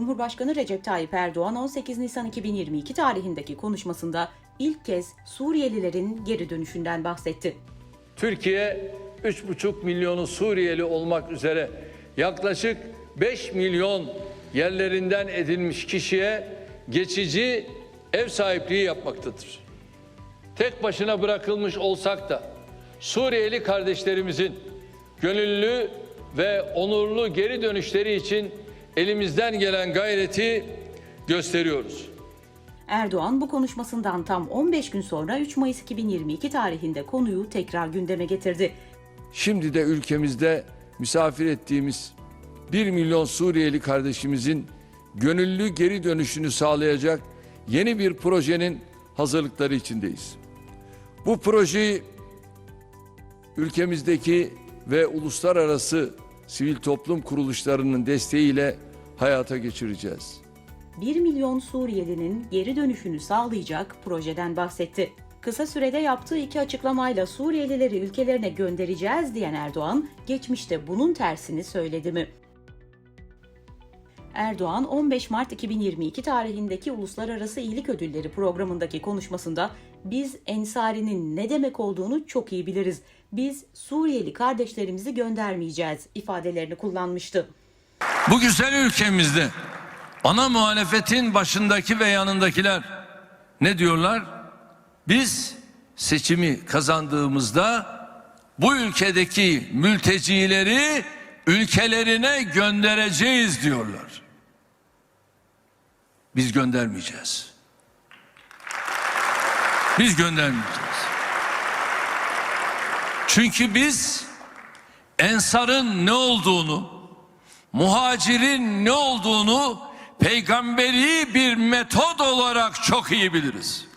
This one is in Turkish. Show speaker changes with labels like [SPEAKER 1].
[SPEAKER 1] Cumhurbaşkanı Recep Tayyip Erdoğan 18 Nisan 2022 tarihindeki konuşmasında ilk kez Suriyelilerin geri dönüşünden bahsetti.
[SPEAKER 2] Türkiye 3,5 milyonu Suriyeli olmak üzere yaklaşık 5 milyon yerlerinden edilmiş kişiye geçici ev sahipliği yapmaktadır. Tek başına bırakılmış olsak da Suriyeli kardeşlerimizin gönüllü ve onurlu geri dönüşleri için elimizden gelen gayreti gösteriyoruz.
[SPEAKER 1] Erdoğan bu konuşmasından tam 15 gün sonra 3 Mayıs 2022 tarihinde konuyu tekrar gündeme getirdi.
[SPEAKER 3] Şimdi de ülkemizde misafir ettiğimiz 1 milyon Suriyeli kardeşimizin gönüllü geri dönüşünü sağlayacak yeni bir projenin hazırlıkları içindeyiz. Bu projeyi ülkemizdeki ve uluslararası sivil toplum kuruluşlarının desteğiyle hayata geçireceğiz.
[SPEAKER 1] 1 milyon Suriyelinin geri dönüşünü sağlayacak projeden bahsetti. Kısa sürede yaptığı iki açıklamayla Suriyelileri ülkelerine göndereceğiz diyen Erdoğan, geçmişte bunun tersini söyledi mi? Erdoğan 15 Mart 2022 tarihindeki Uluslararası İyilik Ödülleri programındaki konuşmasında biz Ensari'nin ne demek olduğunu çok iyi biliriz. Biz Suriyeli kardeşlerimizi göndermeyeceğiz ifadelerini kullanmıştı.
[SPEAKER 4] Bu güzel ülkemizde ana muhalefetin başındaki ve yanındakiler ne diyorlar? Biz seçimi kazandığımızda bu ülkedeki mültecileri ülkelerine göndereceğiz diyorlar. Biz göndermeyeceğiz. Biz göndermeyeceğiz. Çünkü biz ensarın ne olduğunu, muhacirin ne olduğunu peygamberi bir metod olarak çok iyi biliriz.